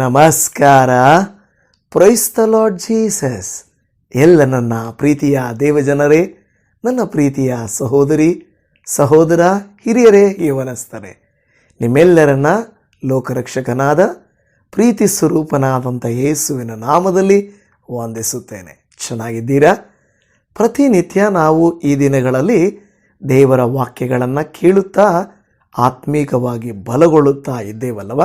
ನಮಸ್ಕಾರ. ಪ್ರೈಸ್ತ lord Jesus ಎಲ್ಲ ನನ್ನ ಪ್ರೀತಿಯ ದೇವಜನರೇ, ನನ್ನ ಪ್ರೀತಿಯ ಸಹೋದರಿ, ಸಹೋದರ, ಹಿರಿಯರೇ ಯವನಸ್ತರೇ ನಿಮ್ಮೆಲ್ಲರನ್ನ ಲೋಕರಕ್ಷಕನಾದ, ಪ್ರೀತಿ ಸ್ವರೂಪನಾದಂಥ ಯೇಸುವಿನ ನಾಮದಲ್ಲಿ ವಂದಿಸುತ್ತೇನೆ. ಚೆನ್ನಾಗಿದ್ದೀರಾ? ಪ್ರತಿನಿತ್ಯ ನಾವು ಈ ದಿನಗಳಲ್ಲಿ ದೇವರ ವಾಕ್ಯಗಳನ್ನು ಕೇಳುತ್ತಾ, ಆತ್ಮೀಕವಾಗಿ ಬಲಗೊಳ್ಳುತ್ತಾ ಇದ್ದೇವಲ್ಲವ?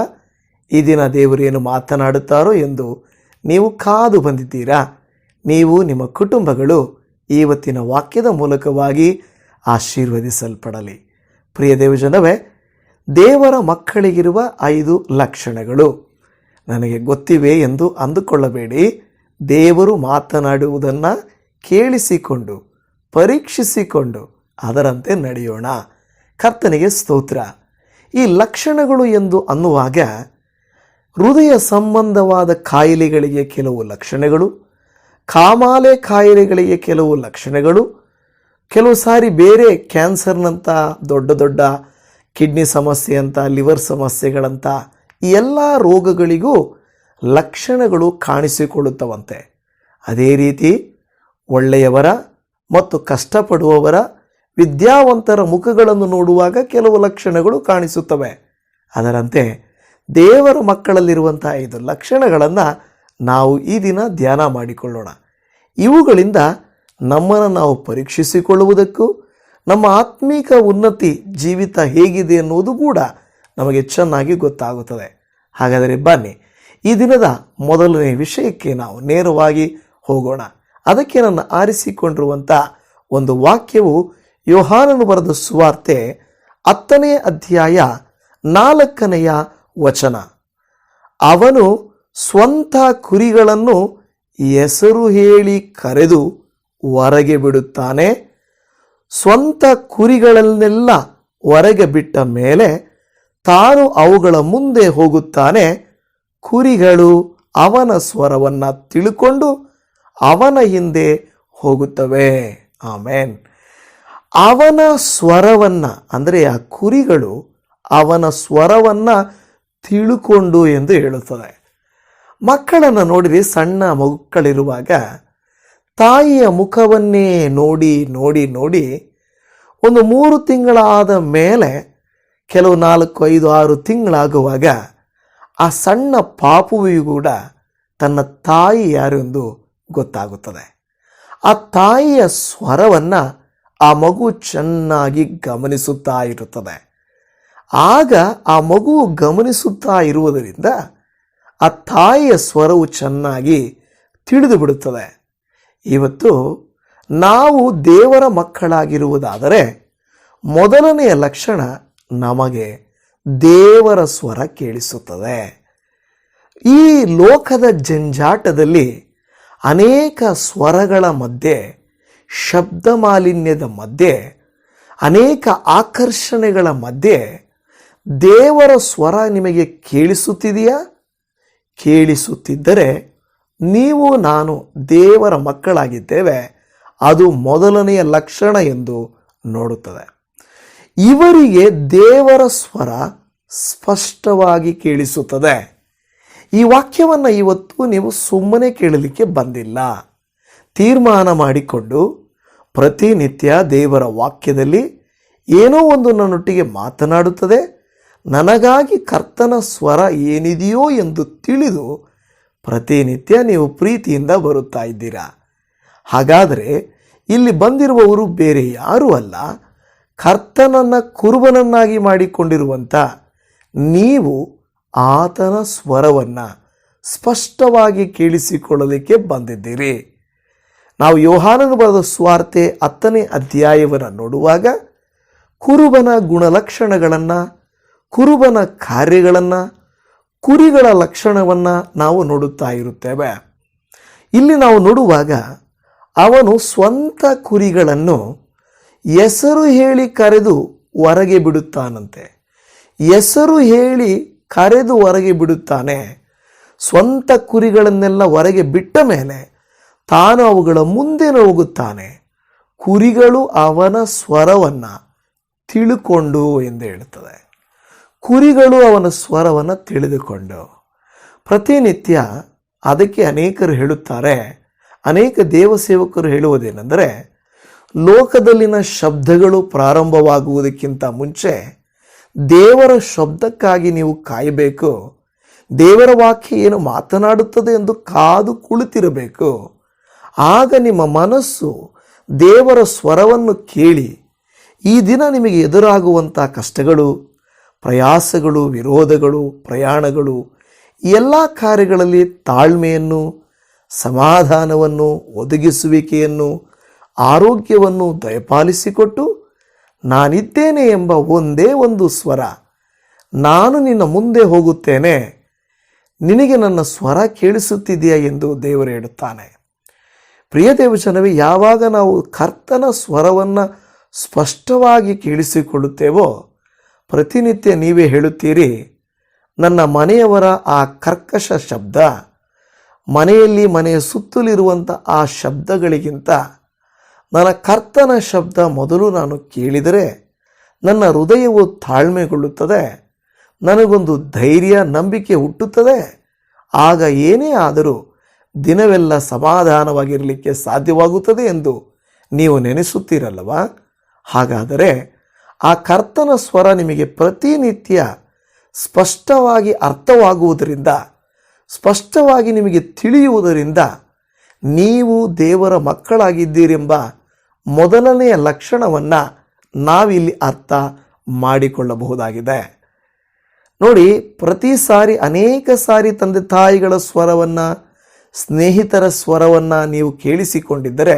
ಈ ದಿನ ದೇವರೇನು ಮಾತನಾಡುತ್ತಾರೋ ಎಂದು ನೀವು ಕಾದು ಬಂದಿದ್ದೀರಾ? ನೀವು ನಿಮ್ಮ ಕುಟುಂಬಗಳು ಇವತ್ತಿನ ವಾಕ್ಯದ ಮೂಲಕವಾಗಿ ಆಶೀರ್ವದಿಸಲ್ಪಡಲಿ. ಪ್ರಿಯ ದೇವಜನವೇ, ದೇವರ ಮಕ್ಕಳಿಗಿರುವ ಐದು ಲಕ್ಷಣಗಳು. ನನಗೆ ಗೊತ್ತಿವೆ ಎಂದು ಅಂದುಕೊಳ್ಳಬೇಡಿ. ದೇವರು ಮಾತನಾಡುವುದನ್ನು ಕೇಳಿಸಿಕೊಂಡು, ಪರೀಕ್ಷಿಸಿಕೊಂಡು ಅದರಂತೆ ನಡೆಯೋಣ. ಕರ್ತನಿಗೆ ಸ್ತೋತ್ರ. ಈ ಲಕ್ಷಣಗಳು ಎಂದು ಅನ್ನುವಾಗ ಹೃದಯ ಸಂಬಂಧವಾದ ಕಾಯಿಲೆಗಳಿಗೆ ಕೆಲವು ಲಕ್ಷಣಗಳು, ಕಾಮಾಲೆ ಕಾಯಿಲೆಗಳಿಗೆ ಕೆಲವು ಲಕ್ಷಣಗಳು, ಕೆಲವು ಸಾರಿ ಬೇರೆ ಕ್ಯಾನ್ಸರ್ನಂಥ ದೊಡ್ಡ ದೊಡ್ಡ ಕಿಡ್ನಿ ಸಮಸ್ಯೆ ಅಂತ, ಲಿವರ್ ಸಮಸ್ಯೆಗಳಂಥ ಎಲ್ಲ ರೋಗಗಳಿಗೂ ಲಕ್ಷಣಗಳು ಕಾಣಿಸಿಕೊಳ್ಳುತ್ತವಂತೆ. ಅದೇ ರೀತಿ ಒಳ್ಳೆಯವರ ಮತ್ತು ಕಷ್ಟಪಡುವವರ ವಿದ್ಯಾವಂತರ ಮುಖಗಳನ್ನು ನೋಡುವಾಗ ಕೆಲವು ಲಕ್ಷಣಗಳು ಕಾಣಿಸುತ್ತವೆ. ಅದರಂತೆ ದೇವರ ಮಕ್ಕಳಲ್ಲಿರುವಂಥ ಐದು ಲಕ್ಷಣಗಳನ್ನು ನಾವು ಈ ದಿನ ಧ್ಯಾನ ಮಾಡಿಕೊಳ್ಳೋಣ. ಇವುಗಳಿಂದ ನಮ್ಮನ್ನು ನಾವು ಪರೀಕ್ಷಿಸಿಕೊಳ್ಳುವುದಕ್ಕೂ, ನಮ್ಮ ಆತ್ಮೀಕ ಉನ್ನತಿ ಜೀವಿತ ಹೇಗಿದೆ ಎನ್ನುವುದು ಕೂಡ ನಮಗೆ ಚೆನ್ನಾಗಿ ಗೊತ್ತಾಗುತ್ತದೆ. ಹಾಗಾದರೆ ಬನ್ನಿ, ಈ ದಿನದ ಮೊದಲನೇ ವಿಷಯಕ್ಕೆ ನಾವು ನೇರವಾಗಿ ಹೋಗೋಣ. ಅದಕ್ಕೆ ನನ್ನ ಆರಿಸಿಕೊಂಡಿರುವಂಥ ಒಂದು ವಾಕ್ಯವು ಯೋಹಾನನು ಬರೆದ ಸುವಾರ್ತೆ ಹತ್ತನೇ ಅಧ್ಯಾಯ ನಾಲ್ಕನೆಯ ವಚನ. ಅವನು ಸ್ವಂತ ಕುರಿಗಳನ್ನು ಹೆಸರು ಹೇಳಿ ಕರೆದು ಹೊರಗೆ ಬಿಡುತ್ತಾನೆ. ಸ್ವಂತ ಕುರಿಗಳನ್ನೆಲ್ಲ ಹೊರಗೆ ಬಿಟ್ಟ ಮೇಲೆ ತಾನು ಅವುಗಳ ಮುಂದೆ ಹೋಗುತ್ತಾನೆ. ಕುರಿಗಳು ಅವನ ಸ್ವರವನ್ನು ತಿಳ್ಕೊಂಡು ಅವನ ಹಿಂದೆ ಹೋಗುತ್ತವೆ. ಆಮೇನ್. ಅವನ ಸ್ವರವನ್ನು, ಅಂದರೆ ಆ ಕುರಿಗಳು ಅವನ ಸ್ವರವನ್ನು ತಿಳುಕೊಂಡು ಎಂದು ಹೇಳುತ್ತದೆ. ಮಕ್ಕಳನ್ನು ನೋಡಿರಿ, ಸಣ್ಣ ಮಕ್ಕಳಿರುವಾಗ ತಾಯಿಯ ಮುಖವನ್ನೇ ನೋಡಿ ನೋಡಿ ನೋಡಿ ಒಂದು ಮೂರು ತಿಂಗಳಾದ ಮೇಲೆ, ಕೆಲವು ನಾಲ್ಕು, ಐದು, ಆರು ತಿಂಗಳಾಗುವಾಗ ಆ ಸಣ್ಣ ಪಾಪುವಿಗೂ ಕೂಡ ತನ್ನ ತಾಯಿ ಯಾರು ಎಂದು ಗೊತ್ತಾಗುತ್ತದೆ. ಆ ತಾಯಿಯ ಸ್ವರವನ್ನು ಆ ಮಗು ಚೆನ್ನಾಗಿ ಗಮನಿಸುತ್ತಾ ಇರುತ್ತದೆ. ಆಗ ಆ ಮಗು ಗಮನಿಸುತ್ತಾ ಇರುವುದರಿಂದ ಆ ತಾಯಿಯ ಸ್ವರವು ಚೆನ್ನಾಗಿ ತಿಳಿದು ಬಿಡುತ್ತದೆ. ಇವತ್ತು ನಾವು ದೇವರ ಮಕ್ಕಳಾಗಿರುವುದಾದರೆ ಮೊದಲನೆಯ ಲಕ್ಷಣ ನಮಗೆ ದೇವರ ಸ್ವರ ಕೇಳಿಸುತ್ತದೆ. ಈ ಲೋಕದ ಜಂಜಾಟದಲ್ಲಿ ಅನೇಕ ಸ್ವರಗಳ ಮಧ್ಯೆ ಶಬ್ದ ಮಾಲಿನ್ಯದ ಮಧ್ಯೆ, ಅನೇಕ ಆಕರ್ಷಣೆಗಳ ಮಧ್ಯೆ ದೇವರ ಸ್ವರ ನಿಮಗೆ ಕೇಳಿಸುತ್ತಿದೆಯಾ? ಕೇಳಿಸುತ್ತಿದ್ದರೆ ನೀವು ನಾನು ದೇವರ ಮಕ್ಕಳಾಗಿದ್ದೇವೆ. ಅದು ಮೊದಲನೆಯ ಲಕ್ಷಣ ಎಂದು ನೋಡುತ್ತದೆ. ಇವರಿಗೆ ದೇವರ ಸ್ವರ ಸ್ಪಷ್ಟವಾಗಿ ಕೇಳಿಸುತ್ತದೆ. ಈ ವಾಕ್ಯವನ್ನು ಇವತ್ತು ನೀವು ಸುಮ್ಮನೆ ಕೇಳಲಿಕ್ಕೆ ಬಂದಿಲ್ಲ. ತೀರ್ಮಾನ ಮಾಡಿಕೊಂಡು ಪ್ರತಿನಿತ್ಯ ದೇವರ ವಾಕ್ಯದಲ್ಲಿ ಏನೋ ಒಂದು ನನ್ನೊಟ್ಟಿಗೆ ಮಾತನಾಡುತ್ತದೆ. ನನಗಾಗಿ ಕರ್ತನ ಸ್ವರ ಏನಿದೆಯೋ ಎಂದು ತಿಳಿದು ಪ್ರತಿನಿತ್ಯ ನೀವು ಪ್ರೀತಿಯಿಂದ ಬರುತ್ತಾ ಇದ್ದೀರಾ? ಹಾಗಾದರೆ ಇಲ್ಲಿ ಬಂದಿರುವವರು ಬೇರೆ ಯಾರೂ ಅಲ್ಲ. ಕರ್ತನನ್ನು ಕುರುಬನನ್ನಾಗಿ ಮಾಡಿಕೊಂಡಿರುವಂಥ ನೀವು ಆತನ ಸ್ವರವನ್ನು ಸ್ಪಷ್ಟವಾಗಿ ಕೇಳಿಸಿಕೊಳ್ಳಲಿಕ್ಕೆ ಬಂದಿದ್ದೀರಿ. ನಾವು ಯೋಹಾನನು ಬರೆದ ಸ್ವಾರ್ತೆ ಹತ್ತನೇ ಅಧ್ಯಾಯವನ್ನು ನೋಡುವಾಗ ಕುರುಬನ ಗುಣಲಕ್ಷಣಗಳನ್ನು ಕುರುಬನ ಕಾರ್ಯಗಳನ್ನು, ಕುರಿಗಳ ಲಕ್ಷಣವನ್ನು ನಾವು ನೋಡುತ್ತಾ ಇರುತ್ತೇವೆ. ಇಲ್ಲಿ ನಾವು ನೋಡುವಾಗ ಅವನು ಸ್ವಂತ ಕುರಿಗಳನ್ನು ಹೆಸರು ಹೇಳಿ ಕರೆದು ಹೊರಗೆ ಬಿಡುತ್ತಾನಂತೆ. ಹೆಸರು ಹೇಳಿ ಕರೆದು ಹೊರಗೆ ಬಿಡುತ್ತಾನೆ. ಸ್ವಂತ ಕುರಿಗಳನ್ನೆಲ್ಲ ಹೊರಗೆ ಬಿಟ್ಟ ಮೇಲೆ ತಾನು ಅವುಗಳ ಮುಂದೆ ಹೋಗುತ್ತಾನೆ ಕುರಿಗಳು ಅವನ ಸ್ವರವನ್ನು ತಿಳುಕೊಂಡು ಎಂದು ಹೇಳುತ್ತದೆ. ಕುರಿಗಳು ಅವನ ಸ್ವರವನ್ನು ತಿಳಿದುಕೊಂಡವು ಪ್ರತಿನಿತ್ಯ ಅದಕ್ಕೆ ಅನೇಕರು ಹೇಳುತ್ತಾರೆ. ಅನೇಕ ದೇವಸೇವಕರು ಹೇಳುವುದೇನೆಂದರೆ, ಲೋಕದಲ್ಲಿನ ಶಬ್ದಗಳು ಪ್ರಾರಂಭವಾಗುವುದಕ್ಕಿಂತ ಮುಂಚೆ ದೇವರ ಶಬ್ದಕ್ಕಾಗಿ ನೀವು ಕಾಯಬೇಕು. ದೇವರ ವಾಕ್ಯ ಏನು ಮಾತನಾಡುತ್ತದೆ ಎಂದು ಕಾದು ಕುಳಿತಿರಬೇಕು. ಆಗ ನಿಮ್ಮ ಮನಸ್ಸು ದೇವರ ಸ್ವರವನ್ನು ಕೇಳಿ, ಈ ದಿನ ನಿಮಗೆ ಎದುರಾಗುವಂಥ ಕಷ್ಟಗಳು ಪ್ರಯಾಸಗಳು, ವಿರೋಧಗಳು, ಪ್ರಯಾಣಗಳು ಎಲ್ಲ ಕಾರ್ಯಗಳಲ್ಲಿ ತಾಳ್ಮೆಯನ್ನು, ಸಮಾಧಾನವನ್ನು, ಒದಗಿಸುವಿಕೆಯನ್ನು, ಆರೋಗ್ಯವನ್ನು ದಯಪಾಲಿಸಿಕೊಟ್ಟು ನಾನಿದ್ದೇನೆ ಎಂಬ ಒಂದೇ ಒಂದು ಸ್ವರ. ನಾನು ನಿನ್ನ ಮುಂದೆ ಹೋಗುತ್ತೇನೆ. ನಿನಗೆ ನನ್ನ ಸ್ವರ ಕೇಳಿಸುತ್ತಿದೆಯಾ ಎಂದು ದೇವರು ಹೇಳುತ್ತಾನೆ. ಪ್ರಿಯ ದೇವಜನವೇ, ಯಾವಾಗ ನಾವು ಕರ್ತನ ಸ್ವರವನ್ನು ಸ್ಪಷ್ಟವಾಗಿ ಕೇಳಿಸಿಕೊಳ್ಳುತ್ತೇವೋ ಪ್ರತಿನಿತ್ಯ ನೀವೇ ಹೇಳುತ್ತೀರಿ, ನನ್ನ ಮನೆಯವರ ಆ ಕರ್ಕಶ ಶಬ್ದ, ಮನೆಯಲ್ಲಿ ಮನೆಯ ಸುತ್ತಲಿರುವಂಥ ಆ ಶಬ್ದಗಳಿಗಿಂತ ನನ್ನ ಕರ್ತನ ಶಬ್ದ ಮೊದಲು ನಾನು ಕೇಳಿದರೆ ನನ್ನ ಹೃದಯವು ತಾಳ್ಮೆಗೊಳ್ಳುತ್ತದೆ, ನನಗೊಂದು ಧೈರ್ಯ, ನಂಬಿಕೆ ಹುಟ್ಟುತ್ತದೆ. ಆಗ ಏನೇ ಆದರೂ ದಿನವೆಲ್ಲ ಸಮಾಧಾನವಾಗಿರಲಿಕ್ಕೆ ಸಾಧ್ಯವಾಗುತ್ತದೆ ಎಂದು ನೀವು ನೆನೆಸುತ್ತೀರಲ್ಲವಾ? ಹಾಗಾದರೆ ಆ ಕರ್ತನ ಸ್ವರ ನಿಮಗೆ ಪ್ರತಿನಿತ್ಯ ಸ್ಪಷ್ಟವಾಗಿ ಅರ್ಥವಾಗುವುದರಿಂದ, ಸ್ಪಷ್ಟವಾಗಿ ನಿಮಗೆ ತಿಳಿಯುವುದರಿಂದ ನೀವು ದೇವರ ಮಕ್ಕಳಾಗಿದ್ದೀರೆಂಬ ಮೊದಲನೆಯ ಲಕ್ಷಣವನ್ನು ನಾವಿಲ್ಲಿ ಅರ್ಥ ಮಾಡಿಕೊಳ್ಳಬಹುದಾಗಿದೆ. ನೋಡಿ, ಪ್ರತಿ ಸಾರಿ ಅನೇಕ ಸಾರಿ ತಂದೆ ತಾಯಿಗಳ ಸ್ವರವನ್ನು, ಸ್ನೇಹಿತರ ಸ್ವರವನ್ನು ನೀವು ಕೇಳಿಸಿಕೊಂಡಿದ್ದರೆ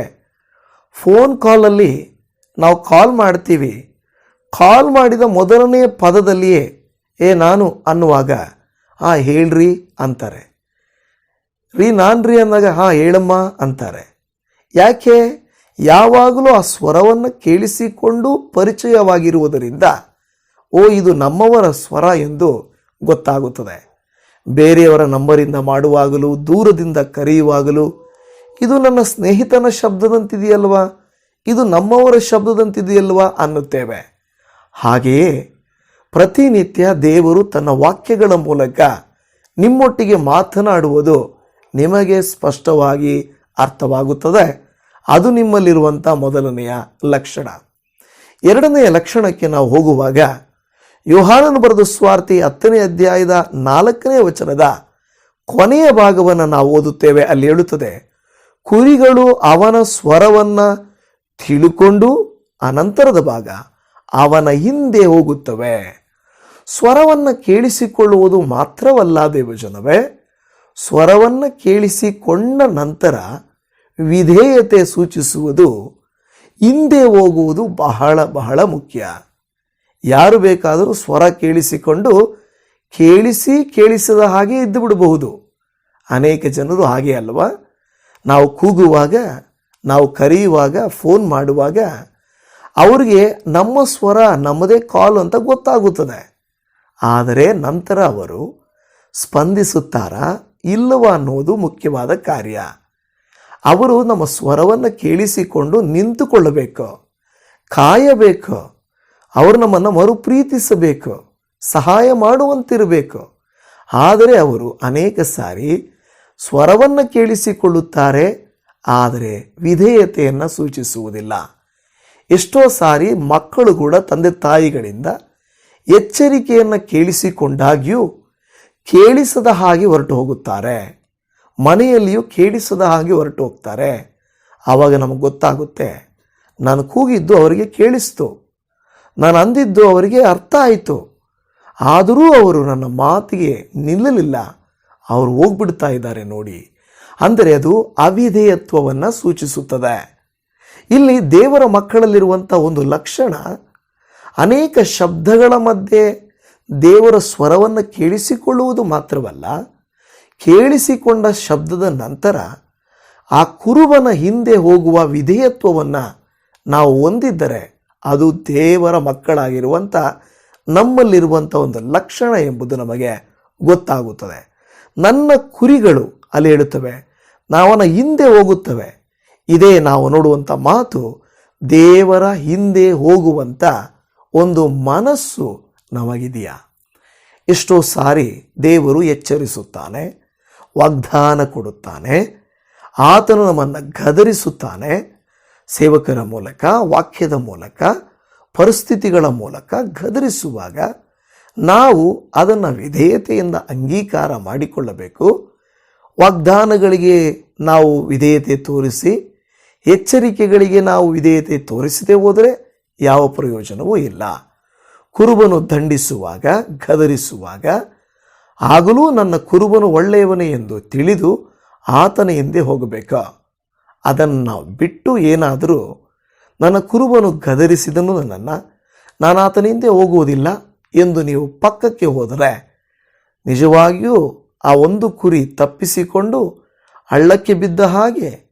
ಫೋನ್ ಕಾಲಲ್ಲಿ ನಾವು ಕಾಲ್ ಮಾಡ್ತೀವಿ. ಕಾಲ್ ಮಾಡಿದ ಮೊದಲನೆಯ ಪದದಲ್ಲಿಯೇ, ಏ ನಾನು ಅನ್ನುವಾಗ, ಹಾಂ, ಹೇಳ್ರಿ ಅಂತಾರೆ. ರೀ ನಾನು ರೀ ಅಂದಾಗ, ಹಾಂ, ಹೇಳಮ್ಮ ಅಂತಾರೆ. ಯಾಕೆ? ಯಾವಾಗಲೂ ಆ ಸ್ವರವನ್ನು ಕೇಳಿಸಿಕೊಂಡು ಪರಿಚಯವಾಗಿರುವುದರಿಂದ, ಓ, ಇದು ನಮ್ಮವರ ಸ್ವರ ಎಂದು ಗೊತ್ತಾಗುತ್ತದೆ. ಬೇರೆಯವರ ನಂಬರಿಂದ ಮಾಡುವಾಗಲೂ, ದೂರದಿಂದ ಕರೆಯುವಾಗಲೂ, ಇದು ನನ್ನ ಸ್ನೇಹಿತನ ಶಬ್ದದಂತಿದೆಯಲ್ವಾ? ಇದು ನಮ್ಮವರ ಶಬ್ದದಂತಿದೆಯಲ್ವಾ? ಅನ್ನುತ್ತೇವೆ. ಹಾಗೆಯೇ ಪ್ರತಿನಿತ್ಯ ದೇವರು ತನ್ನ ವಾಕ್ಯಗಳ ಮೂಲಕ ನಿಮ್ಮೊಟ್ಟಿಗೆ ಮಾತನಾಡುವುದು ನಿಮಗೆ ಸ್ಪಷ್ಟವಾಗಿ ಅರ್ಥವಾಗುತ್ತದೆ. ಅದು ನಿಮ್ಮಲ್ಲಿರುವಂಥ ಮೊದಲನೆಯ ಲಕ್ಷಣ. ಎರಡನೆಯ ಲಕ್ಷಣಕ್ಕೆ ನಾವು ಹೋಗುವಾಗ ಯೋಹಾನನು ಬರೆದ ಸ್ವಾರ್ಥಿ ಹತ್ತನೇ ಅಧ್ಯಾಯದ ನಾಲ್ಕನೇ ವಚನದ ಕೊನೆಯ ಭಾಗವನ್ನು ನಾವು ಓದುತ್ತೇವೆ. ಅಲ್ಲಿ ಹೇಳುತ್ತದೆ, ಕುರಿಗಳು ಅವನ ಸ್ವರವನ್ನು ತಿಳುಕೊಂಡು ಅನಂತರದ ಭಾಗ ಅವನ ಹಿಂದೆ ಹೋಗುತ್ತವೆ. ಸ್ವರವನ್ನು ಕೇಳಿಸಿಕೊಳ್ಳುವುದು ಮಾತ್ರವಲ್ಲ ದೇವಜನವೇ, ಸ್ವರವನ್ನು ಕೇಳಿಸಿಕೊಂಡ ನಂತರ ವಿಧೇಯತೆ ಸೂಚಿಸುವುದು, ಹಿಂದೆ ಹೋಗುವುದು ಬಹಳ ಬಹಳ ಮುಖ್ಯ. ಯಾರು ಬೇಕಾದರೂ ಸ್ವರ ಕೇಳಿಸಿಕೊಂಡು ಕೇಳಿಸಿ ಕೇಳಿಸದ ಹಾಗೆ ಇದ್ದು ಬಿಡಬಹುದು. ಅನೇಕ ಜನರು ಹಾಗೆ ಅಲ್ವಾ? ನಾವು ಕೂಗುವಾಗ, ನಾವು ಕರೆಯುವಾಗ, ಫೋನ್ ಮಾಡುವಾಗ ಅವರಿಗೆ ನಮ್ಮ ಸ್ವರ ನಮ್ಮದೇ ಕಾಲ್ ಅಂತ ಗೊತ್ತಾಗುತ್ತದೆ. ಆದರೆ ನಂತರ ಅವರು ಸ್ಪಂದಿಸುತ್ತಾರಾ ಇಲ್ಲವ ಅನ್ನೋದು ಮುಖ್ಯವಾದ ಕಾರ್ಯ. ಅವರು ನಮ್ಮ ಸ್ವರವನ್ನು ಕೇಳಿಸಿಕೊಂಡು ನಿಂತುಕೊಳ್ಳಬೇಕು. ಕಾಯಬೇಕು. ಅವರು ನಮ್ಮನ್ನು ಮರುಪ್ರೀತಿಸಬೇಕು. ಸಹಾಯ ಮಾಡುವಂತಿರಬೇಕು. ಆದರೆ ಅವರು ಅನೇಕ ಸಾರಿ ಸ್ವರವನ್ನು ಕೇಳಿಸಿಕೊಳ್ಳುತ್ತಾರೆ. ಆದರೆ ವಿಧೇಯತೆಯನ್ನು ಸೂಚಿಸುವುದಿಲ್ಲ. ಎಷ್ಟೋ ಸಾರಿ ಮಕ್ಕಳು ಕೂಡ ತಂದೆ ತಾಯಿಗಳಿಂದ ಎಚ್ಚರಿಕೆಯನ್ನು ಕೇಳಿಸಿಕೊಂಡಾಗ್ಯೂ ಕೇಳಿಸದ ಹಾಗೆ ಹೊರಟು ಹೋಗುತ್ತಾರೆ. ಮನೆಯಲ್ಲಿಯೂ ಕೇಳಿಸದ ಹಾಗೆ ಹೊರಟು ಹೋಗ್ತಾರೆ. ಆವಾಗ ನಮಗೆ ಗೊತ್ತಾಗುತ್ತೆ, ನಾನು ಕೂಗಿದ್ದು ಅವರಿಗೆ ಕೇಳಿಸ್ತು. ನಾನು ಅಂದಿದ್ದು ಅವರಿಗೆ ಅರ್ಥ ಆಯಿತು. ಆದರೂ ಅವರು ನನ್ನ ಮಾತಿಗೆ ನಿಲ್ಲಲಿಲ್ಲ. ಅವರು ಹೋಗ್ಬಿಡ್ತಾ ಇದ್ದಾರೆ ನೋಡಿ. ಅಂದರೆ ಅದು ಅವಿಧೇಯತ್ವವನ್ನು ಸೂಚಿಸುತ್ತದೆ. ಇಲ್ಲಿ ದೇವರ ಮಕ್ಕಳಲ್ಲಿರುವಂಥ ಒಂದು ಲಕ್ಷಣ ಅನೇಕ ಶಬ್ದಗಳ ಮಧ್ಯೆ ದೇವರ ಸ್ವರವನ್ನು ಕೇಳಿಸಿಕೊಳ್ಳುವುದು ಮಾತ್ರವಲ್ಲ, ಕೇಳಿಸಿಕೊಂಡ ಶಬ್ದದ ನಂತರ ಆ ಕುರುಬನ ಹಿಂದೆ ಹೋಗುವ ವಿಧೇಯತ್ವವನ್ನು ನಾವು ಹೊಂದಿದ್ದರೆ ಅದು ದೇವರ ಮಕ್ಕಳಾಗಿರುವಂಥ ನಮ್ಮಲ್ಲಿರುವಂಥ ಒಂದು ಲಕ್ಷಣ ಎಂಬುದು ನಮಗೆ ಗೊತ್ತಾಗುತ್ತದೆ. ನನ್ನ ಕುರಿಗಳು, ಅಲ್ಲಿ ಹೇಳುತ್ತವೆ, ನಾವನ ಹಿಂದೆ ಹೋಗುತ್ತವೆ ಇದೇ ನಾವು ನೋಡುವಂಥ ಮಾತು ದೇವರ ಹಿಂದೆ ಹೋಗುವಂಥ ಒಂದು ಮನಸ್ಸು ನಮಗಿದೆಯಾ? ಎಷ್ಟೋ ಸಾರಿ ದೇವರು ಎಚ್ಚರಿಸುತ್ತಾನೆ, ವಾಗ್ದಾನ ಕೊಡುತ್ತಾನೆ, ಆತನು ನಮ್ಮನ್ನು ಗದರಿಸುತ್ತಾನೆ. ಸೇವಕರ ಮೂಲಕ, ವಾಕ್ಯದ ಮೂಲಕ, ಪರಿಸ್ಥಿತಿಗಳ ಮೂಲಕ ಗದರಿಸುವಾಗ ನಾವು ಅದನ್ನು ವಿಧೇಯತೆಯಿಂದ ಅಂಗೀಕಾರ ಮಾಡಿಕೊಳ್ಳಬೇಕು. ವಾಗ್ದಾನಗಳಿಗೆ ನಾವು ವಿಧೇಯತೆ ತೋರಿಸಿ ಎಚ್ಚರಿಕೆಗಳಿಗೆ ನಾವು ವಿಧೇಯತೆ ತೋರಿಸದೆ ಹೋದರೆ ಯಾವ ಪ್ರಯೋಜನವೂ ಇಲ್ಲ. ಕುರುಬನು ದಂಡಿಸುವಾಗ, ಗದರಿಸುವಾಗ, ಆಗಲೂ ನನ್ನ ಕುರುಬನು ಒಳ್ಳೆಯವನೇ ಎಂದು ತಿಳಿದು ಆತನ ಹಿಂದೆ ಹೋಗಬೇಕು. ಅದನ್ನು ಬಿಟ್ಟು ಏನಾದರೂ ನನ್ನ ಕುರುಬನು ಗದರಿಸಿದನು ನನ್ನನ್ನು, ನಾನು ಆತನ ಹಿಂದೆ ಹೋಗುವುದಿಲ್ಲ ಎಂದು ನೀವು ಪಕ್ಕಕ್ಕೆ ಹೋದರೆ ನಿಜವಾಗಿಯೂ ಆ ಒಂದು ಕುರಿ ತಪ್ಪಿಸಿಕೊಂಡು ಹಳ್ಳಕ್ಕೆ ಬಿದ್ದ ಹಾಗೆ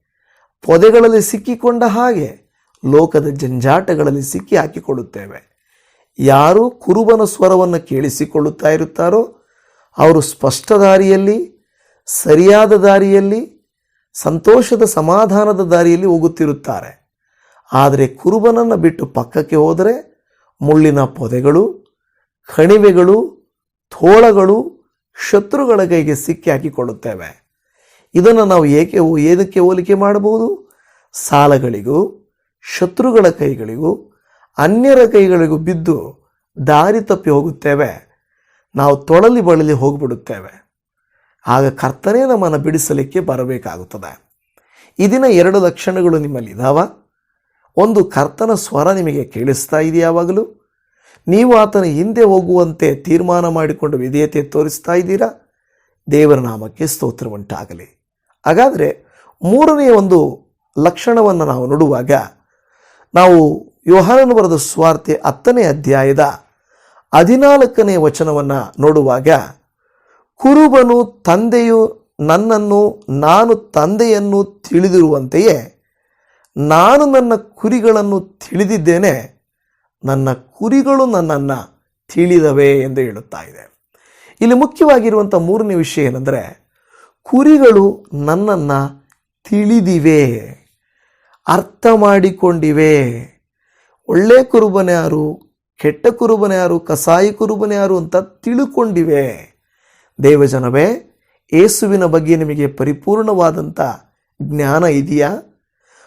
ಪೊದೆಗಳಲ್ಲಿ ಸಿಕ್ಕಿಕೊಂಡ ಹಾಗೆ ಲೋಕದ ಜಂಜಾಟಗಳಲ್ಲಿ ಸಿಕ್ಕಿ ಹಾಕಿಕೊಳ್ಳುತ್ತೇವೆ. ಯಾರು ಕುರುಬನ ಸ್ವರವನ್ನು ಕೇಳಿಸಿಕೊಳ್ಳುತ್ತಾ ಇರುತ್ತಾರೋ, ಅವರು ಸ್ಪಷ್ಟ ದಾರಿಯಲ್ಲಿ, ಸರಿಯಾದ ದಾರಿಯಲ್ಲಿ, ಸಂತೋಷದ ಸಮಾಧಾನದ ದಾರಿಯಲ್ಲಿ ಹೋಗುತ್ತಿರುತ್ತಾರೆ. ಆದರೆ ಕುರುಬನನ್ನು ಬಿಟ್ಟು ಪಕ್ಕಕ್ಕೆ ಹೋದರೆ ಮುಳ್ಳಿನ ಪೊದೆಗಳು, ಕಣಿವೆಗಳು, ತೋಳಗಳು, ಶತ್ರುಗಳ ಕೈಗೆ ಸಿಕ್ಕಿ ಹಾಕಿಕೊಳ್ಳುತ್ತೇವೆ. ಇದನ್ನು ನಾವು ಏಕೆ ಏದಕ್ಕೆ ಹೋಲಿಕೆ ಮಾಡಬಹುದು? ಸಾಲಗಳಿಗೂ, ಶತ್ರುಗಳ ಕೈಗಳಿಗೂ, ಅನ್ಯರ ಕೈಗಳಿಗೂ ಬಿದ್ದು ದಾರಿ ತಪ್ಪಿ ಹೋಗುತ್ತೇವೆ. ನಾವು ತೊಳಲಿ ಬಳಲಿ ಹೋಗಿಬಿಡುತ್ತೇವೆ. ಆಗ ಕರ್ತನೇ ನಮ್ಮನ್ನು ಬಿಡಿಸಲಿಕ್ಕೆ ಬರಬೇಕಾಗುತ್ತದೆ. ಇದಿನ ಎರಡು ಲಕ್ಷಣಗಳು ನಿಮ್ಮಲ್ಲಿ ಇದಾವ. ಒಂದು, ಕರ್ತನ ಸ್ವರ ನಿಮಗೆ ಕೇಳಿಸ್ತಾ ಇದೆ ಯಾವಾಗಲೂ? ನೀವು ಆತನ ಹಿಂದೆ ಹೋಗುವಂತೆ ತೀರ್ಮಾನ ಮಾಡಿಕೊಂಡು ವಿಧೇಯತೆ ತೋರಿಸ್ತಾ ಇದ್ದೀರಾ? ದೇವರ ನಾಮಕ್ಕೆ ಸ್ತೋತ್ರ ಉಂಟಾಗಲಿ ಹಾಗಾದರೆ ಮೂರನೆಯ ಒಂದು ಲಕ್ಷಣವನ್ನು ನಾವು ನೋಡುವಾಗ ನಾವು ಯೋಹಾನನು ಬರೆದ ಸ್ವಾರ್ತೆ ಹತ್ತನೇ ಅಧ್ಯಾಯದ ಹದಿನಾಲ್ಕನೇ ವಚನವನ್ನು ನೋಡುವಾಗ, ಕುರುಬನು ತಂದೆಯು ನನ್ನನ್ನು, ನಾನು ತಂದೆಯನ್ನು ತಿಳಿದಿರುವಂತೆಯೇ ನಾನು ನನ್ನ ಕುರಿಗಳನ್ನು ತಿಳಿದಿದ್ದೇನೆ, ನನ್ನ ಕುರಿಗಳು ನನ್ನನ್ನು ತಿಳಿದವೆ ಎಂದು ಹೇಳುತ್ತಾ ಇದೆ. ಇಲ್ಲಿ ಮುಖ್ಯವಾಗಿರುವಂಥ ಮೂರನೇ ವಿಷಯ ಏನಂದರೆ ಕುರಿಗಳು ನನ್ನನ್ನು ತಿಳಿದಿವೆ ಅರ್ಥ ಮಾಡಿಕೊಂಡಿವೆ ಒಳ್ಳೆ ಕುರುಬನ ಯಾರು, ಕೆಟ್ಟ ಕುರುಬನ ಯಾರು, ಕಸಾಯಿ ಕುರುಬನ ಯಾರು ಅಂತ ತಿಳ್ಕೊಂಡಿವೆ. ದೇವಜನವೇ ಏಸುವಿನ ಬಗ್ಗೆ ನಿಮಗೆ ಪರಿಪೂರ್ಣವಾದಂಥ ಜ್ಞಾನ ಇದೆಯಾ?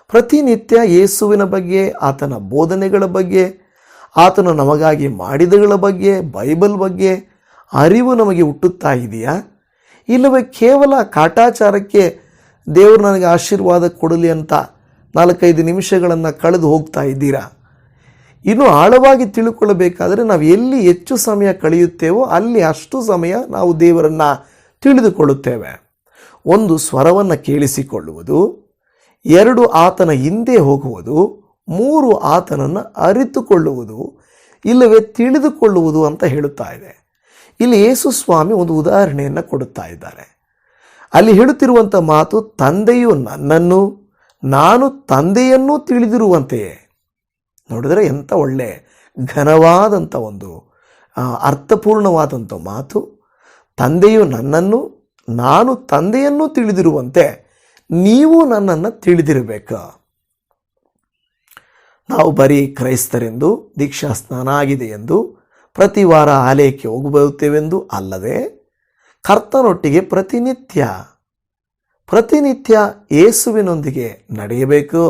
ಪ್ರತಿನಿತ್ಯ ಯೇಸುವಿನ ಬಗ್ಗೆ, ಆತನ ಬೋಧನೆಗಳ ಬಗ್ಗೆ, ಆತನು ನಮಗಾಗಿ ಮಾಡಿದಗಳ ಬಗ್ಗೆ, ಬೈಬಲ್ ಬಗ್ಗೆ, ಅರಿವು ನಮಗೆ ಹುಟ್ಟುತ್ತಾ ಇದೆಯಾ? ಇಲ್ಲವೇ ಕೇವಲ ಕಾಟಾಚಾರಕ್ಕೆ ದೇವರು ನನಗೆ ಆಶೀರ್ವಾದ ಕೊಡಲಿ ಅಂತ ನಾಲ್ಕೈದು ನಿಮಿಷಗಳನ್ನು ಕಳೆದು ಹೋಗ್ತಾ ಇದ್ದೀರಾ? ಇನ್ನು ಆಳವಾಗಿ ತಿಳ್ಕೊಳ್ಳಬೇಕಾದರೆ ನಾವು ಎಲ್ಲಿ ಹೆಚ್ಚು ಸಮಯ ಕಳೆಯುತ್ತೇವೋ ಅಲ್ಲಿ ಅಷ್ಟು ಸಮಯ ನಾವು ದೇವರನ್ನು ತಿಳಿದುಕೊಳ್ಳುತ್ತೇವೆ. ಒಂದು ಸ್ವರವನ್ನು ಕೇಳಿಸಿಕೊಳ್ಳುವುದು, ಎರಡು ಆತನ ಹಿಂದೆ ಹೋಗುವುದು, ಮೂರು ಆತನನ್ನು ಅರಿತುಕೊಳ್ಳುವುದು, ಇಲ್ಲವೇ ತಿಳಿದುಕೊಳ್ಳುವುದು ಅಂತ ಹೇಳುತ್ತಾ ಇದೆ. ಇಲ್ಲಿ ಯೇಸು ಸ್ವಾಮಿ ಒಂದು ಉದಾಹರಣೆಯನ್ನು ಕೊಡುತ್ತಾ ಇದ್ದಾರೆ. ಅಲ್ಲಿ ಹೇಳುತ್ತಿರುವಂಥ ಮಾತು, ತಂದೆಯು ನನ್ನನ್ನು, ನಾನು ತಂದೆಯನ್ನೂ ತಿಳಿದಿರುವಂತೆಯೇ. ನೋಡಿದರೆ ಎಂಥ ಒಳ್ಳೆ ಘನವಾದಂಥ ಒಂದು ಅರ್ಥಪೂರ್ಣವಾದಂಥ ಮಾತು, ತಂದೆಯು ನನ್ನನ್ನು, ನಾನು ತಂದೆಯನ್ನು ತಿಳಿದಿರುವಂತೆ ನೀವು ನನ್ನನ್ನು ತಿಳಿದಿರಬೇಕು. ನಾವು ಬರೀ ಕ್ರೈಸ್ತರೆಂದು ದೀಕ್ಷಾ ಸ್ನಾನ ಆಗಿದೆ ಎಂದು ಪ್ರತಿ ವಾರ ಆಲಯಕ್ಕೆ ಹೋಗಬರುತ್ತೇವೆಂದು ಅಲ್ಲದೆ ಕರ್ತನೊಟ್ಟಿಗೆ ಪ್ರತಿನಿತ್ಯ ಪ್ರತಿನಿತ್ಯ ಯೇಸುವಿನೊಂದಿಗೆ ನಡೆಯಬೇಕು.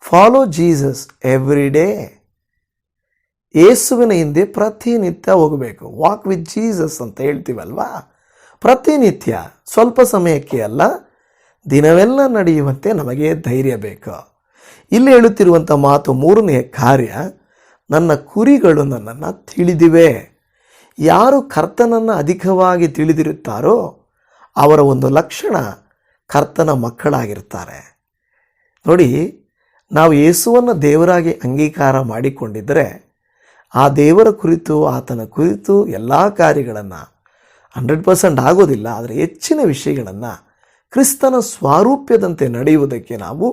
ಫಾಲೋ ಜೀಸಸ್ ಎವ್ರಿ ಡೇ ಯೇಸುವಿನ ಹಿಂದೆ ಪ್ರತಿನಿತ್ಯ ಹೋಗಬೇಕು. ವಾಕ್ ವಿತ್ ಜೀಸಸ್ ಅಂತ ಹೇಳ್ತೀವಲ್ವಾ? ಪ್ರತಿನಿತ್ಯ, ಸ್ವಲ್ಪ ಸಮಯಕ್ಕೆ ಅಲ್ಲ, ದಿನವೆಲ್ಲ ನಡೆಯುವಂತೆ ನಮಗೆ ಧೈರ್ಯ ಬೇಕು. ಇಲ್ಲಿ ಹೇಳುತ್ತಿರುವಂಥ ಮಾತು ಮೂರನೇ ಕಾರ್ಯ. ನನ್ನ ಕುರಿಗಳು ನನ್ನನ್ನು ತಿಳಿದಿವೆ. ಯಾರು ಕರ್ತನನ್ನು ಅಧಿಕವಾಗಿ ತಿಳಿದಿರುತ್ತಾರೋ ಅವರ ಒಂದು ಲಕ್ಷಣ ಕರ್ತನ ಮಕ್ಕಳಾಗಿರ್ತಾರೆ ನೋಡಿ, ನಾವು ಯೇಸುವನ್ನು ದೇವರಾಗಿ ಅಂಗೀಕಾರ ಮಾಡಿಕೊಂಡಿದ್ದರೆ ಆ ದೇವರ ಕುರಿತು, ಆತನ ಕುರಿತು ಎಲ್ಲ ಕಾರ್ಯಗಳನ್ನು ಹಂಡ್ರೆಡ್ ಪರ್ಸೆಂಟ್ ಆಗೋದಿಲ್ಲ. ಆದರೆ ಹೆಚ್ಚಿನ ವಿಷಯಗಳನ್ನು ಕ್ರಿಸ್ತನ ಸ್ವಾರೂಪ್ಯದಂತೆ ನಡೆಯುವುದಕ್ಕೆ ನಾವು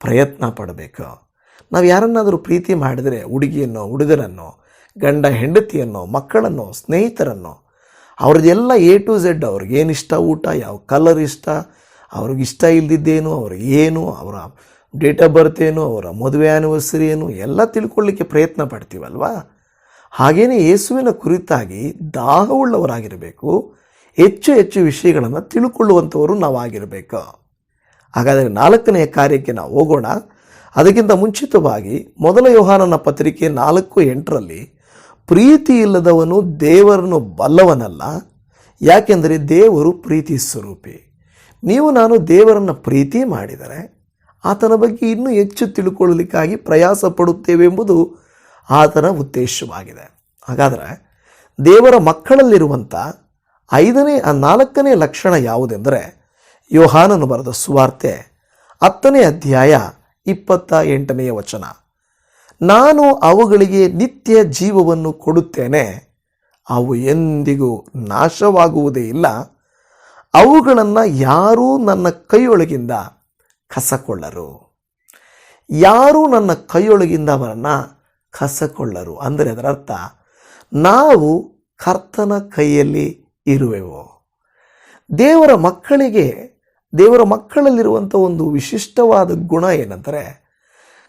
ಪ್ರಯತ್ನ ಪಡಬೇಕು. ನಾವು ಯಾರನ್ನಾದರೂ ಪ್ರೀತಿ ಮಾಡಿದರೆ ಹುಡುಗಿಯನ್ನು ಹುಡುಗರನ್ನು ಗಂಡ, ಹೆಂಡತಿಯನ್ನು, ಮಕ್ಕಳನ್ನು, ಸ್ನೇಹಿತರನ್ನು ಅವ್ರದ್ದೆಲ್ಲ ಎ ಟು ಝೆಡ್ ಅವ್ರಿಗೇನು ಇಷ್ಟ ಊಟ, ಯಾವ ಕಲರ್ ಇಷ್ಟ, ಅವ್ರಿಗೆ ಇಷ್ಟ ಇಲ್ದಿದ್ದೇನು, ಅವ್ರಿಗೆ ಏನು, ಅವರ ಡೇಟ್ ಆಫ್ ಬರ್ತ್ ಏನು, ಅವರ ಮದುವೆ ಆ್ಯನಿವರ್ಸರಿ ಏನು, ಎಲ್ಲ ತಿಳ್ಕೊಳ್ಳಿಕ್ಕೆ ಪ್ರಯತ್ನ ಪಡ್ತೀವಲ್ವಾ? ಹಾಗೆಯೇ ಯೇಸುವಿನ ಕುರಿತಾಗಿ ದಾಹವುಳ್ಳವರಾಗಿರಬೇಕು, ಹೆಚ್ಚು ಹೆಚ್ಚು ವಿಷಯಗಳನ್ನು ತಿಳ್ಕೊಳ್ಳುವಂಥವರು ನಾವು ಆಗಿರಬೇಕು ಹಾಗಾದರೆ ನಾಲ್ಕನೆಯ ಕಾರ್ಯಕ್ಕೆ ನಾವು ಹೋಗೋಣ. ಅದಕ್ಕಿಂತ ಮುಂಚಿತವಾಗಿ ಮೊದಲ ಯೋಹಾನನ ಪತ್ರಿಕೆ ನಾಲ್ಕು ಎಂಟರಲ್ಲಿ, ಪ್ರೀತಿ ಇಲ್ಲದವನು ದೇವರನ್ನು ಬಲ್ಲವನಲ್ಲ, ಯಾಕೆಂದರೆ ದೇವರು ಪ್ರೀತಿ ಸ್ವರೂಪಿ. ನೀವು ನಾನು ದೇವರನ್ನು ಪ್ರೀತಿ ಮಾಡಿದರೆ ಆತನ ಬಗ್ಗೆ ಇನ್ನೂ ಹೆಚ್ಚು ತಿಳ್ಕೊಳ್ಳಲಿಕ್ಕಾಗಿ ಪ್ರಯಾಸ ಪಡುತ್ತೇವೆ ಎಂಬುದು ಆತನ ಉದ್ದೇಶವಾಗಿದೆ. ಹಾಗಾದರೆ ದೇವರ ಮಕ್ಕಳಲ್ಲಿರುವಂಥ ಐದನೇ ಆ ನಾಲ್ಕನೇ ಲಕ್ಷಣ ಯಾವುದೆಂದರೆ, ಯೋಹಾನನು ಬರೆದ ಸುವಾರ್ತೆ ಹತ್ತನೇ ಅಧ್ಯಾಯ ಇಪ್ಪತ್ತ ಎಂಟನೆಯ ವಚನ. ನಾನು ಅವುಗಳಿಗೆ ನಿತ್ಯ ಜೀವವನ್ನು ಕೊಡುತ್ತೇನೆ. ಅವು ಎಂದಿಗೂ ನಾಶವಾಗುವುದೇ ಇಲ್ಲ. ಅವುಗಳನ್ನು ಯಾರೂ ನನ್ನ ಕೈಯೊಳಗಿಂದ ಕಸಕೊಳ್ಳರು. ಯಾರೂ ನನ್ನ ಕೈಯೊಳಗಿಂದ ಅವರನ್ನು ಕಸಕೊಳ್ಳರು. ಅಂದರೆ ಅದರ ಅರ್ಥ, ನಾವು ಕರ್ತನ ಕೈಯಲ್ಲಿ ಇರುವೆವು. ದೇವರ ಮಕ್ಕಳಿಗೆ ದೇವರ ಮಕ್ಕಳಲ್ಲಿರುವಂಥ ಒಂದು ವಿಶಿಷ್ಟವಾದ ಗುಣ ಏನಂದರೆ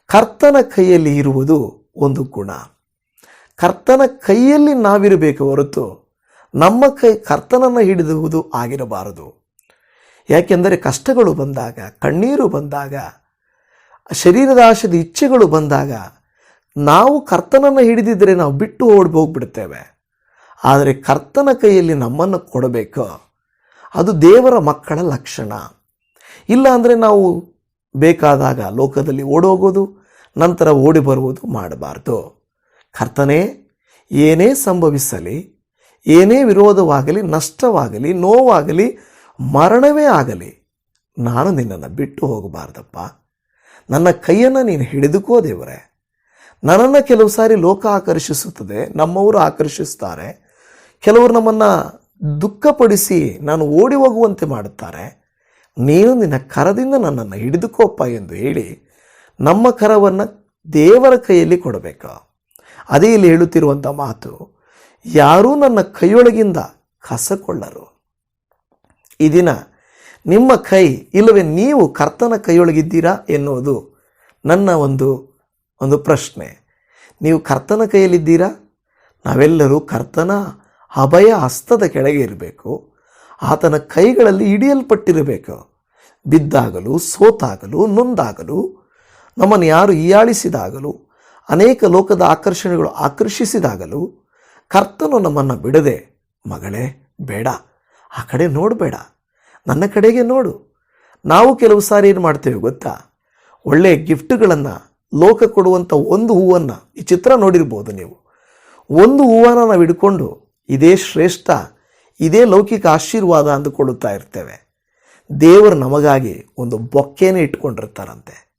ಕರ್ತನ ಕೈಯಲ್ಲಿ ಇರುವುದು ಒಂದು ಗುಣ. ಕರ್ತನ ಕೈಯಲ್ಲಿ ನಾವಿರಬೇಕು ಹೊರತು ನಮ್ಮ ಕೈ ಕರ್ತನನ್ನು ಹಿಡಿದುವುದು ಆಗಿರಬಾರದು. ಯಾಕೆಂದರೆ ಕಷ್ಟಗಳು ಬಂದಾಗ, ಕಣ್ಣೀರು ಬಂದಾಗ ಶರೀರದಾಶದ ಇಚ್ಛೆಗಳು ಬಂದಾಗ ನಾವು ಕರ್ತನನ್ನು ಹಿಡಿದಿದ್ದರೆ ನಾವು ಬಿಟ್ಟು ಓಡಿ ಹೋಗ್ಬಿಡ್ತೇವೆ. ಆದರೆ ಕರ್ತನ ಕೈಯಲ್ಲಿ ನಮ್ಮನ್ನು ಕೊಡಬೇಕು. ಅದು ದೇವರ ಮಕ್ಕಳ ಲಕ್ಷಣ. ಇಲ್ಲ ಅಂದರೆ ನಾವು ಬೇಕಾದಾಗ ಲೋಕದಲ್ಲಿ ಓಡೋಗೋದು, ನಂತರ ಓಡಿ ಬರುವುದು ಮಾಡಬಾರ್ದು. ಕರ್ತನೇ, ಏನೇ ಸಂಭವಿಸಲಿ, ಏನೇ ವಿರೋಧವಾಗಲಿ, ನಷ್ಟವಾಗಲಿ, ನೋವಾಗಲಿ, ಮರಣವೇ ಆಗಲಿ, ನಾನು ನಿನ್ನನ್ನು ಬಿಟ್ಟು ಹೋಗಬಾರ್ದಪ್ಪ. ನನ್ನ ಕೈಯನ್ನು ನೀನು ಹಿಡಿದುಕೋ ದೇವರೇ. ನನ್ನನ್ನು ಕೆಲವು ಸಾರಿ ಲೋಕ ಆಕರ್ಷಿಸುತ್ತದೆ, ನಮ್ಮವರು ಆಕರ್ಷಿಸ್ತಾರೆ. ಕೆಲವರು ನಮ್ಮನ್ನು ದುಃಖಪಡಿಸಿ ನಾನು ಓಡಿ ಹೋಗುವಂತೆ ಮಾಡುತ್ತಾರೆ. ನೀನು ನಿನ್ನ ಕರದಿಂದ ನನ್ನನ್ನು ಹಿಡಿದುಕೋಪ್ಪ ಎಂದು ಹೇಳಿ ನಮ್ಮ ಕರವನ್ನು ದೇವರ ಕೈಯಲ್ಲಿ ಕೊಡಬೇಕು. ಅದೇ ಇಲ್ಲಿ ಹೇಳುತ್ತಿರುವಂಥ ಮಾತು, ಯಾರೂ ನನ್ನ ಕೈಯೊಳಗಿಂದ ಕಸಕೊಳ್ಳರು. ಈ ದಿನ ನಿಮ್ಮ ಕೈ ಇಲ್ಲವೇ ನೀವು ಕರ್ತನ ಕೈಯೊಳಗಿದ್ದೀರಾ ಎನ್ನುವುದು ನನ್ನ ಒಂದು ಒಂದು ಪ್ರಶ್ನೆ. ನೀವು ಕರ್ತನ ಕೈಯಲ್ಲಿದ್ದೀರಾ? ನಾವೆಲ್ಲರೂ ಕರ್ತನ ಅಭಯ ಹಸ್ತದ ಕೆಳಗೆ ಇರಬೇಕು. ಆತನ ಕೈಗಳಲ್ಲಿ ಹಿಡಿಯಲ್ಪಟ್ಟಿರಬೇಕು. ಬಿದ್ದಾಗಲು, ಸೋತಾಗಲು, ನೊಂದಾಗಲು, ನಮ್ಮನ್ನು ಯಾರು ಹೀಯಾಳಿಸಿದಾಗಲು, ಅನೇಕ ಲೋಕದ ಆಕರ್ಷಣೆಗಳು ಆಕರ್ಷಿಸಿದಾಗಲೂ, ಕರ್ತನು ನಮ್ಮನ್ನು ಬಿಡದೆ, ಮಗಳೇ, ಬೇಡ. ಆ ಕಡೆ ನೋಡಬೇಡ ನನ್ನ ಕಡೆಗೆ ನೋಡು. ನಾವು ಕೆಲವು ಸಾರಿ ಏನು ಮಾಡ್ತೇವೆ ಗೊತ್ತಾ? ಒಳ್ಳೆಯ ಗಿಫ್ಟ್ಗಳನ್ನು, ಲೋಕ ಕೊಡುವಂಥ ಒಂದು ಹೂವನ್ನು, ಈ ಚಿತ್ರ ನೋಡಿರ್ಬೋದು ನೀವು. ಒಂದು ಹೂವನ್ನು ನಾವು ಹಿಡ್ಕೊಂಡು ಇದೇ ಶ್ರೇಷ್ಠ, ಇದೇ ಲೌಕಿಕ ಆಶೀರ್ವಾದ ಅಂದುಕೊಳ್ಳುತ್ತಾ ಇರ್ತೇವೆ. ದೇವರು ನಮಗಾಗಿ ಒಂದು ಬೊಕ್ಕೆಯನ್ನು ಇಟ್ಕೊಂಡಿರ್ತಾರಂತೆ.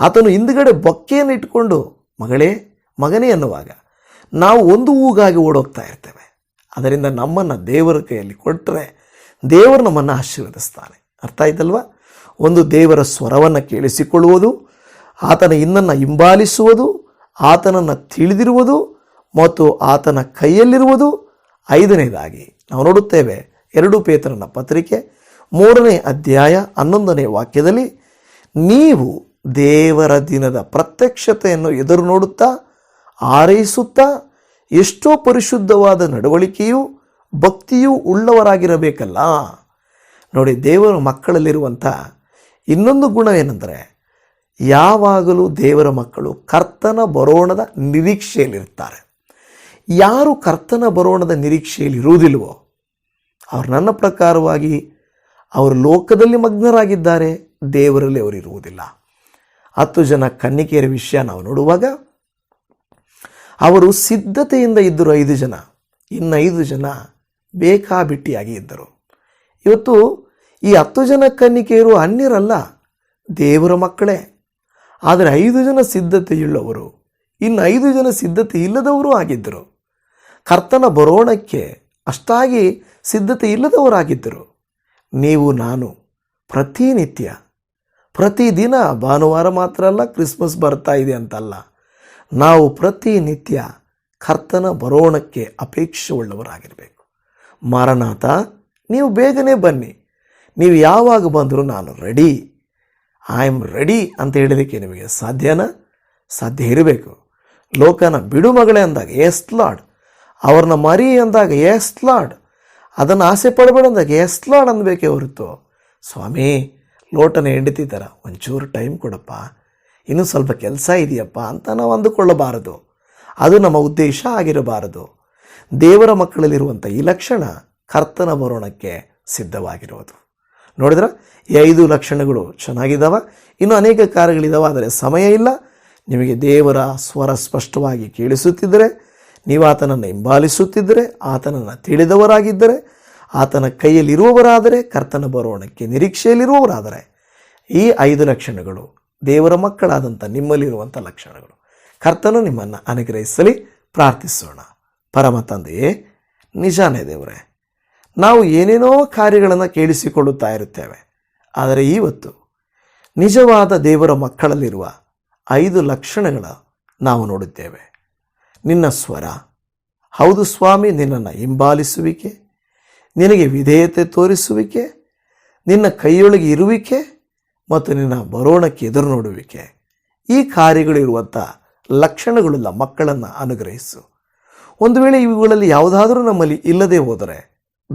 ಆತನು ಹಿಂದುಗಡೆ ಬೊಕ್ಕೆಯನ್ನು ಇಟ್ಕೊಂಡು, ಮಗಳೇ, ಮಗನೇ ಅನ್ನುವಾಗ ನಾವು ಒಂದು ಹೂಗಾಗಿ ಓಡೋಗ್ತಾ ಇರ್ತೇವೆ. ಅದರಿಂದ ನಮ್ಮನ್ನು ದೇವರ ಕೈಯಲ್ಲಿ ಕೊಟ್ಟರೆ ದೇವರು ನಮ್ಮನ್ನು ಆಶೀರ್ವದಿಸ್ತಾನೆ. ಅರ್ಥ ಆಯ್ತಲ್ವಾ? ಒಂದು ದೇವರ ಸ್ವರವನ್ನು ಕೇಳಿಸಿಕೊಳ್ಳುವುದು, ಆತನ ಇನ್ನನ್ನು ಹಿಂಬಾಲಿಸುವುದು, ಆತನನ್ನು ತಿಳಿದಿರುವುದು ಮತ್ತು ಆತನ ಕೈಯಲ್ಲಿರುವುದು ಐದನೇದಾಗಿ ನಾವು ನೋಡುತ್ತೇವೆ ಎರಡು ಪೇತ್ರನ ಪತ್ರಿಕೆ, ಮೂರನೇ ಅಧ್ಯಾಯ, ಹನ್ನೊಂದನೇ ವಾಕ್ಯದಲ್ಲಿ, ನೀವು ದೇವರ ದಿನದ ಪ್ರತ್ಯಕ್ಷತೆಯನ್ನು ಎದುರು ನೋಡುತ್ತಾ, ಆರೈಸುತ್ತಾ, ಎಷ್ಟೋ ಪರಿಶುದ್ಧವಾದ ನಡವಳಿಕೆಯೂ ಭಕ್ತಿಯೂ ಉಳ್ಳವರಾಗಿರಬೇಕಲ್ಲ? ನೋಡಿ, ದೇವರ ಮಕ್ಕಳಲ್ಲಿರುವಂಥ ಇನ್ನೊಂದು ಗುಣ ಏನೆಂದರೆ, ಯಾವಾಗಲೂ ದೇವರ ಮಕ್ಕಳು ಕರ್ತನ ಬರೋಣದ ನಿರೀಕ್ಷೆಯಲ್ಲಿರ್ತಾರೆ ಯಾರು ಕರ್ತನ ಬರೋಣದ ನಿರೀಕ್ಷೆಯಲ್ಲಿ ಇರುವುದಿಲ್ವೋ ಅವರು ನನ್ನ ಪ್ರಕಾರವಾಗಿ ಅವರು ಲೋಕದಲ್ಲಿ ಮಗ್ನರಾಗಿದ್ದಾರೆ, ದೇವರಲ್ಲಿ ಅವರು ಇರುವುದಿಲ್ಲ. ಹತ್ತು ಜನ ಕನ್ನಿಕೆಯರ ವಿಷಯ ನಾವು ನೋಡುವಾಗ, ಅವರು ಸಿದ್ಧತೆಯಿಂದ ಇದ್ದರು ಐದು ಜನ, ಇನ್ನು ಐದು ಜನ ಬೇಕಾಬಿಟ್ಟಿಯಾಗಿ ಇದ್ದರು. ಇವತ್ತು ಈ ಹತ್ತು ಜನ ಕನ್ನಿಕೆಯರು ಅನ್ಯರಲ್ಲ, ದೇವರ ಮಕ್ಕಳೇ. ಆದರೆ ಐದು ಜನ ಸಿದ್ಧತೆಯುಳ್ಳವರು, ಇನ್ನು ಐದು ಜನ ಸಿದ್ಧತೆ ಇಲ್ಲದವರು ಆಗಿದ್ದರು. ಕರ್ತನ ಬರೋಣಕ್ಕೆ ಅಷ್ಟಾಗಿ ಸಿದ್ಧತೆ ಇಲ್ಲದವರಾಗಿದ್ದರು. ನೀವು, ನಾನು ಪ್ರತಿನಿತ್ಯ, ಪ್ರತಿದಿನ ಭಾನುವಾರ ಮಾತ್ರ ಅಲ್ಲ, ಕ್ರಿಸ್ಮಸ್ ಬರ್ತಾ ಇದೆ ಅಂತಲ್ಲ, ನಾವು ಪ್ರತಿನಿತ್ಯ ಕರ್ತನ ಬರೋಣಕ್ಕೆ ಅಪೇಕ್ಷೆ ಉಳ್ಳವರಾಗಿರಬೇಕು ಮಾರನಾಥ, ನೀವು ಬೇಗನೆ ಬನ್ನಿ. ನೀವು ಯಾವಾಗ ಬಂದರೂ ನಾನು ರೆಡಿ ಐ ಆಮ್ ರೆಡಿ ಅಂತ ಹೇಳಲಿಕ್ಕೆ ನಿಮಗೆ ಸಾಧ್ಯನಾ? ಸಾಧ್ಯ ಇರಬೇಕು. ಲೋಕನ ಬಿಡು ಮಗಳೇ ಅಂದಾಗ ಎಸ್ ಲಾಡ್ ಅವ್ರನ್ನ ಮರಿ ಅಂದಾಗ ಎಸ್ ಲಾಡ್ ಅದನ್ನು ಆಸೆ ಪಡಬೇಡ ಅಂದಾಗ ಎಸ್ ಲಾಡ್ ಅನ್ಬೇಕೇ ಹೊರತು. ಸ್ವಾಮಿ, ಲೋಟನ ಹೆಂಡತಿ ಥರ ಒಂಚೂರು ಟೈಮ್ ಕೊಡಪ್ಪ, ಇನ್ನೂ ಸ್ವಲ್ಪ ಕೆಲಸ ಇದೆಯಪ್ಪ ಅಂತ ನಾವು ಅಂದುಕೊಳ್ಳಬಾರದು. ಅದು ನಮ್ಮ ಉದ್ದೇಶ ಆಗಿರಬಾರದು. ದೇವರ ಮಕ್ಕಳಲ್ಲಿರುವಂಥ ಈ ಲಕ್ಷಣ ಕರ್ತನ ಬರೋಣಕ್ಕೆ ಸಿದ್ಧವಾಗಿರೋದು. ನೋಡಿದ್ರ, ಈ ಐದು ಲಕ್ಷಣಗಳು ಚೆನ್ನಾಗಿದ್ದಾವ ಇನ್ನು ಅನೇಕ ಕಾರ್ಯಗಳಿದ್ದಾವೆ ಆದರೆ ಸಮಯ ಇಲ್ಲ. ನಿಮಗೆ ದೇವರ ಸ್ವರ ಸ್ಪಷ್ಟವಾಗಿ ಕೇಳಿಸುತ್ತಿದ್ದರೆ ನೀವು ಆತನನ್ನು ಹಿಂಬಾಲಿಸುತ್ತಿದ್ದರೆ, ಆತನನ್ನು ತಿಳಿದವರಾಗಿದ್ದರೆ, ಆತನ ಕೈಯಲ್ಲಿರುವವರಾದರೆ, ಕರ್ತನ ಬರೋಣಕ್ಕೆ ನಿರೀಕ್ಷೆಯಲ್ಲಿರುವವರಾದರೆ, ಈ ಐದು ಲಕ್ಷಣಗಳು ದೇವರ ಮಕ್ಕಳಾದಂಥ ನಿಮ್ಮಲ್ಲಿರುವಂಥ ಲಕ್ಷಣಗಳು. ಕರ್ತನು ನಿಮ್ಮನ್ನು ಅನುಗ್ರಹಿಸಲಿ, ಪ್ರಾರ್ಥಿಸೋಣ. ಪರಮ ತಂದೆಯೇ ನಿಜಾನೇ ದೇವರೇ, ನಾವು ಏನೇನೋ ಕಾರ್ಯಗಳನ್ನು ಕೇಳಿಸಿಕೊಳ್ಳುತ್ತಾ ಇರುತ್ತೇವೆ, ಆದರೆ ಇವತ್ತು ನಿಜವಾದ ದೇವರ ಮಕ್ಕಳಲ್ಲಿರುವ ಐದು ಲಕ್ಷಣಗಳ ನಾವು ನೋಡುತ್ತೇವೆ. ನಿನ್ನ ಸ್ವರ. ಹೌದು ಸ್ವಾಮಿ, ನಿನ್ನನ್ನು ಹಿಂಬಾಲಿಸುವಿಕೆ, ನಿನಗೆ ವಿಧೇಯತೆ ತೋರಿಸುವಿಕೆ, ನಿನ್ನ ಕೈಯೊಳಗೆ ಇರುವಿಕೆ ಮತ್ತು ನಿನ್ನ ಬರೋಣಕ್ಕೆ ಎದುರು ನೋಡುವಿಕೆ ಈ ಕಾರ್ಯಗಳಿರುವಂಥ ಲಕ್ಷಣಗಳುಳ್ಳ ಮಕ್ಕಳನ್ನು ಅನುಗ್ರಹಿಸು. ಒಂದು ವೇಳೆ ಇವುಗಳಲ್ಲಿ ಯಾವುದಾದರೂ ನಮ್ಮಲ್ಲಿ ಇಲ್ಲದೆ ಹೋದರೆ,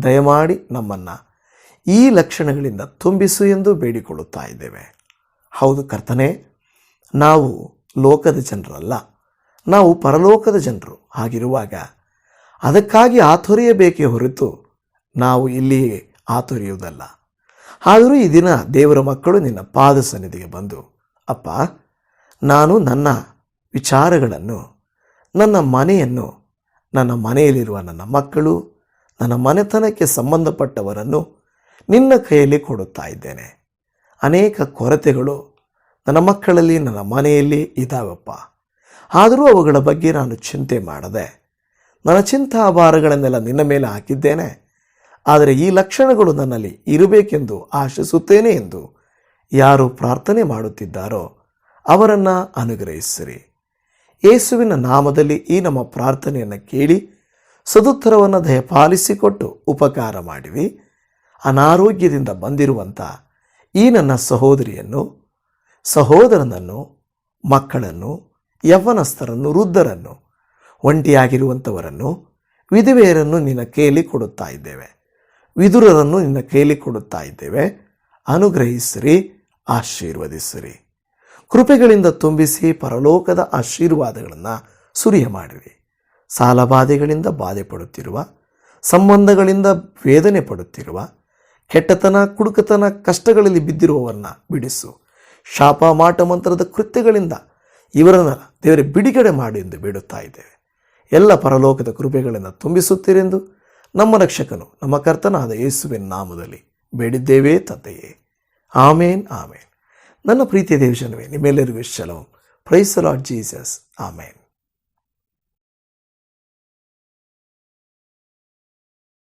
ದಯಮಾಡಿ ನಮ್ಮನ್ನು ಈ ಲಕ್ಷಣಗಳಿಂದ ತುಂಬಿಸು ಎಂದು ಬೇಡಿಕೊಳ್ಳುತ್ತಾ ಇದ್ದೇವೆ. ಹೌದು ಕರ್ತನೆ, ನಾವು ಲೋಕದ ಜನರಲ್ಲ. ನಾವು ಪರಲೋಕದ ಜನರು ಹಾಗಿರುವಾಗ ಅದಕ್ಕಾಗಿ ಆತೊರೆಯಬೇಕೇ ಹೊರತು ನಾವು ಇಲ್ಲಿಯೇ ಆತೊರೆಯುವುದಲ್ಲ ಆದರೂ ಈ ದಿನ ದೇವರ ಮಕ್ಕಳು ನಿನ್ನ ಪಾದ ಸನ್ನಿಧಿಗೆ ಬಂದು, ಅಪ್ಪ, ನಾನು ನನ್ನ ವಿಚಾರಗಳನ್ನು, ನನ್ನ ಮನೆಯನ್ನು, ನನ್ನ ಮನೆಯಲ್ಲಿರುವ ನನ್ನ ಮಕ್ಕಳು, ನನ್ನ ಮನೆತನಕ್ಕೆ ಸಂಬಂಧಪಟ್ಟವರನ್ನು ನಿನ್ನ ಕೈಯಲ್ಲಿ ಕೊಡುತ್ತಾ ಇದ್ದೇನೆ. ಅನೇಕ ಕೊರತೆಗಳು ನನ್ನ ಮಕ್ಕಳಲ್ಲಿ, ನನ್ನ ಮನೆಯಲ್ಲಿ ಇದ್ದಾವಪ್ಪ. ಆದರೂ ಅವುಗಳ ಬಗ್ಗೆ ನಾನು ಚಿಂತೆ ಮಾಡದೆ, ನನ್ನ ಚಿಂತಾಭಾರಗಳನ್ನೆಲ್ಲ ನಿನ್ನ ಮೇಲೆ ಹಾಕಿದ್ದೇನೆ. ಆದರೆ ಈ ಲಕ್ಷಣಗಳು ನನ್ನಲ್ಲಿ ಇರಬೇಕೆಂದು ಆಶಿಸುತ್ತೇನೆ ಎಂದು ಯಾರು ಪ್ರಾರ್ಥನೆ ಮಾಡುತ್ತಿದ್ದಾರೋ ಅವರನ್ನು ಅನುಗ್ರಹಿಸಿರಿ. ಯೇಸುವಿನ ನಾಮದಲ್ಲಿ ಈ ನಮ್ಮ ಪ್ರಾರ್ಥನೆಯನ್ನು ಕೇಳಿ ಸದುತ್ತರವನ್ನು ದಯಪಾಲಿಸಿಕೊಟ್ಟು ಉಪಕಾರ ಮಾಡಿವಿ ಅನಾರೋಗ್ಯದಿಂದ ಬಂದಿರುವಂಥ ಈ ನನ್ನ ಸಹೋದರಿಯನ್ನು, ಸಹೋದರನನ್ನು, ಮಕ್ಕಳನ್ನು ಯವ್ವನಸ್ಥರನ್ನು ವೃದ್ಧರನ್ನು, ಒಂಟಿಯಾಗಿರುವಂಥವರನ್ನು, ವಿಧವೆಯರನ್ನು ನಿನ್ನ ಕೇಳಿ ಕೊಡುತ್ತಾ ಇದ್ದೇವೆ. ವಿದುರರನ್ನು ನಿನ್ನ ಕೇಳಿ ಕೊಡುತ್ತಾ ಇದ್ದೇವೆ. ಅನುಗ್ರಹಿಸಿರಿ, ಆಶೀರ್ವದಿಸಿರಿ. ಕೃಪೆಗಳಿಂದ ತುಂಬಿಸಿ ಪರಲೋಕದ ಆಶೀರ್ವಾದಗಳನ್ನು ಸುರಿಯ ಮಾಡಿರಿ ಸಾಲಬಾಧೆಗಳಿಂದ ಬಾಧೆ ಪಡುತ್ತಿರುವ ಸಂಬಂಧಗಳಿಂದ ವೇದನೆ ಪಡುತ್ತಿರುವ ಕೆಟ್ಟತನ, ಕುಡುಕತನ, ಕಷ್ಟಗಳಲ್ಲಿ ಬಿದ್ದಿರುವವರನ್ನ ಬಿಡಿಸು. ಶಾಪ, ಮಾಟ, ಮಂತ್ರದ ಕೃತ್ಯಗಳಿಂದ ಇವರನ್ನು ದೇವರೇ ಬಿಡುಗಡೆ ಮಾಡಿ ಎಂದು ಬೇಡುತ್ತಾ ಇದ್ದೇವೆ. ಎಲ್ಲ ಪರಲೋಕದ ಕೃಪೆಗಳನ್ನು ತುಂಬಿಸುತ್ತೀರೆಂದು ನಮ್ಮ ರಕ್ಷಕನು, ನಮ್ಮ ಕರ್ತನಾದ ಯೇಸುವಿನ ನಾಮದಲ್ಲಿ ಬೇಡಿದ್ದೇವೆ ತಂದೆಯೇ. ಆಮೇನ್ ಆಮೇನ್. ನನ್ನ ಪ್ರೀತಿಯ ದೇವಜನವೇ, ನಿಮ್ಮೆಲ್ಲರಿಗೂ ಶಲಂ ಪ್ರೈಸ್ ಲಾರ್ಡ್ ಜೀಸಸ್ ಆಮೇನ್.